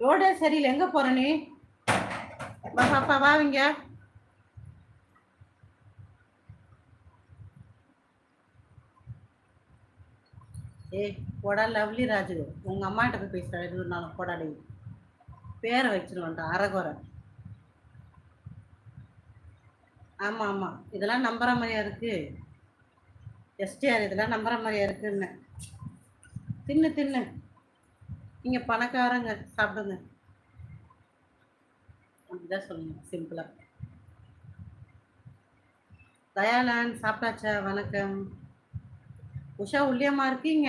ரோடே சரியில்லை. எங்க போற நீ? வா பாப்பா வாவிங்க ஏய் போடா லவ்லி ராஜு. உங்க அம்மா கிட்ட போய் பேசுறா. எது நாளும் போடாடி பேரை வச்சிருவேன்டா அரகுறை ஆமா ஆமா. இதெல்லாம் நம்புற மாதிரியா இருக்கு. எஸ்டிஆர் இதெல்லாம் நம்புற மாதிரியா இருக்குன்னு. தின்னு தின்னு. நீங்க பணக்காரங்க சாப்பிடுங்க. அப்படிதான் சொல்லணும் சிம்பிளா. தயாளன் சாப்பிட்டாச்சா? வணக்கம். உஷா உள்ளியம்மா இருக்கீங்க?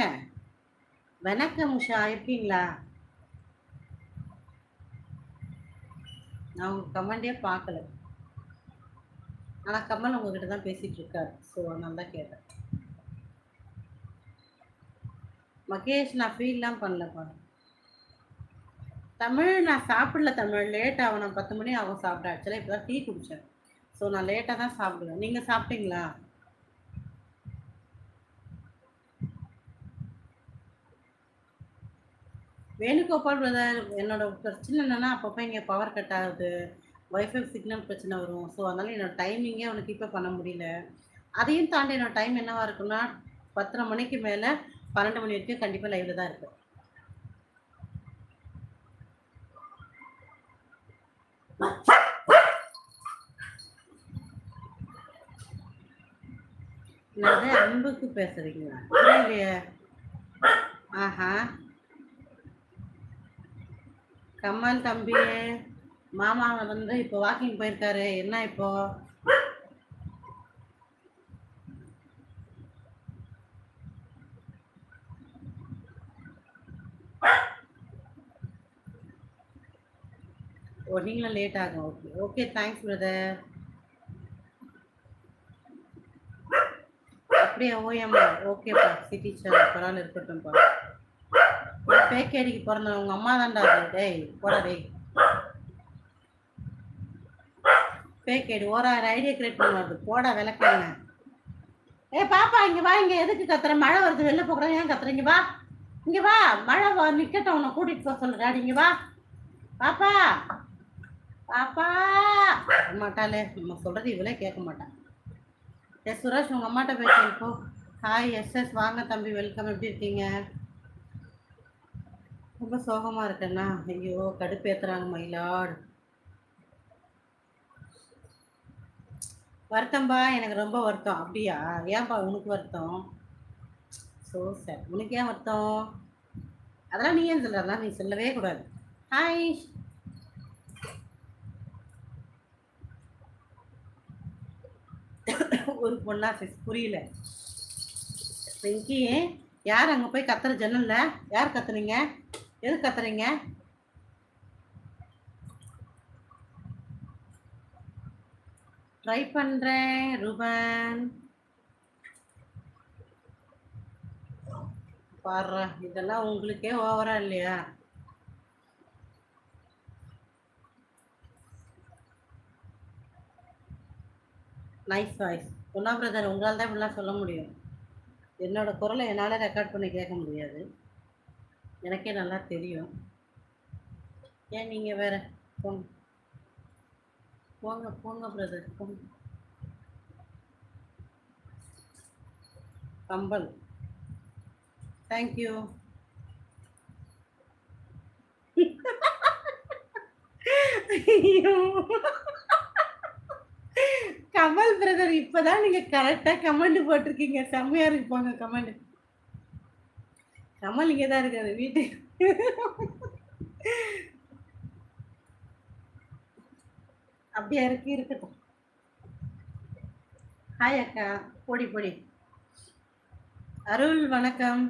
வணக்கம் உஷா இருக்கீங்களா? நான் உங்க கமெண்டே பார்க்கல ஆனால் கமல் உங்ககிட்ட தான் பேசிட்டு இருக்காரு. ஸோ அதனால தான் கேட்டேன். மகேஷ் நான் ஃபீல்லாம் பண்ணலப்பா. தமிழ் நான் சாப்பிடல தமிழ். லேட் ஆகணும். நான் பத்து மணி ஆகும் சாப்பிட. ஆக்சுவலாக இப்போ தான் டீ குடித்தேன் ஸோ நான் லேட்டாக தான் சாப்பிடுவேன். நீங்கள் சாப்பிட்டீங்களா? வேணுகோபால் பிரதர் என்னோட பிரச்சனை என்னென்னா அப்பப்போ இங்கே பவர் கட் ஆகுது. ஒய்ஃபை சிக்னல் பிரச்சனை வரும். ஸோ அதனால் என்னோடய டைமிங்கே அவனுக்கு இப்போ பண்ண முடியல. அதையும் தாண்டி என்னோட டைம் என்னவாக இருக்குன்னா பத்தரை மணிக்கு மேலே பன்னெண்டு மணி வரைக்கும் கண்டிப்பாக லைவில் தான் இருக்கும் என்னது அன்புக்கு பேசுறீங்களா? புரியலையே ஆஹா. கமல் தம்பி. மாமா வந்து இப்போ வாக்கிங் போயிருக்காரு. என்ன இப்போ? ஓ நீங்களும் லேட் ஆகும். ஓகே ஓகே தேங்க்ஸ் பிரதர் அப்படியே ஓஎம்மா? ஓகேப்பா சிட்டி சார் பரவாயில்ல இருக்கட்டும்ப்பா ஃபேக் அடிக்கு பிறந்த உங்கள் அம்மா தான்டா அது? டேய் போடா டேய். ஃபேக் அடி ஓராயிரம் ஐடியா கிரியேட் பண்ணுவாரு போடா விளக்காங்க ஏய் பாப்பா இங்கே வா இங்கே எதுக்கு கத்துற? மழை வருது வெளில போக்குறேன் ஏன் கத்துறீங்க வா. இங்கே வா மழை வா நிக்கட்டும் உன்னை கூட்டிகிட்டு போக சொல்லுடா இங்கே வா. பாப்பா பாப்பா. மாட்டாளே நம்ம சொல்றது இவளே கேட்க மாட்டான் எஸ் சுரேஷ் உங்க அம்மாட்ட போய் கேட்போ ஹாய் எஸ் எஸ் வாங்க தம்பி வெல்கம் எப்படி இருக்கீங்க? ரொம்ப சோகமா இருக்கேண்ணா ஐயோ கடுப்பேத்துறாங்க மயிலாடு வருத்தம்பா எனக்கு ரொம்ப வருத்தம். அப்படியா? ஏன்பா உனக்கு வருத்தம்? ஸோ சார் உனக்கு ஏன் வருத்தம்? அதெல்லாம் நீ ஏன் சொல்ற அதெல்லாம் நீ சொல்லவே கூடாது. ஹாய் ஒரு பொண்ணா சிஸ் புரியல. பிங்கி யார் அங்கே போய் கத்துற ஜன்னல்ல? யார் கத்துறீங்க எது கத்துறீங்க? ட்ரை பண்றேன் ரூபன். பாரு இதெல்லாம் உங்களுக்கே ஓவரா இல்லையா? நைஸ் வாய்ஸ் பொன்னா பிரதர் உங்களால் தான் இப்படிலாம் சொல்ல முடியும். என்னோடய குரலை என்னால் ரெக்கார்ட் பண்ணி கேட்க முடியாது. எனக்கே நல்லா தெரியும். ஏன் நீங்கள் வேறு? போங்க. போங்க போங்க பிரதர் போங்க. கம்பல். தேங்க்யூ ஐயோ. கமல் பிரதர் இப்பதான் நீங்க கரெக்டா கமெண்ட் போட்டிருக்கீங்க. செம்மையா இருக்கு போங்க கமெண்ட் கமல் இங்கே தான் இருக்காரு வீட்டுக்கு. அப்படியா இருக்கு இருக்கட்டும். ஹாய் அக்கா பொடி பொடி. அருள் வணக்கம்.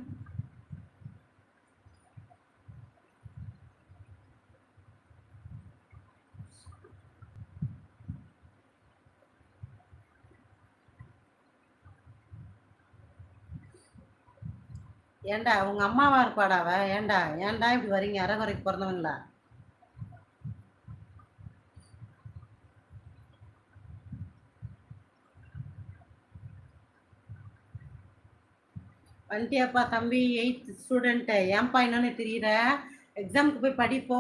ஏன்டா உங்க அம்மாவா இருப்பாடாவ? ஏண்டா ஏன்டா ஏன்டா இப்படி வரீங்க அரைகுறைக்கு பிறந்தவங்களா? வந்துட்டியாப்பா தம்பி எயித் ஸ்டூடெண்ட்டு ஏன்பா என்னன்னு தெரியல எக்ஸாமுக்கு போய் படிப்போ?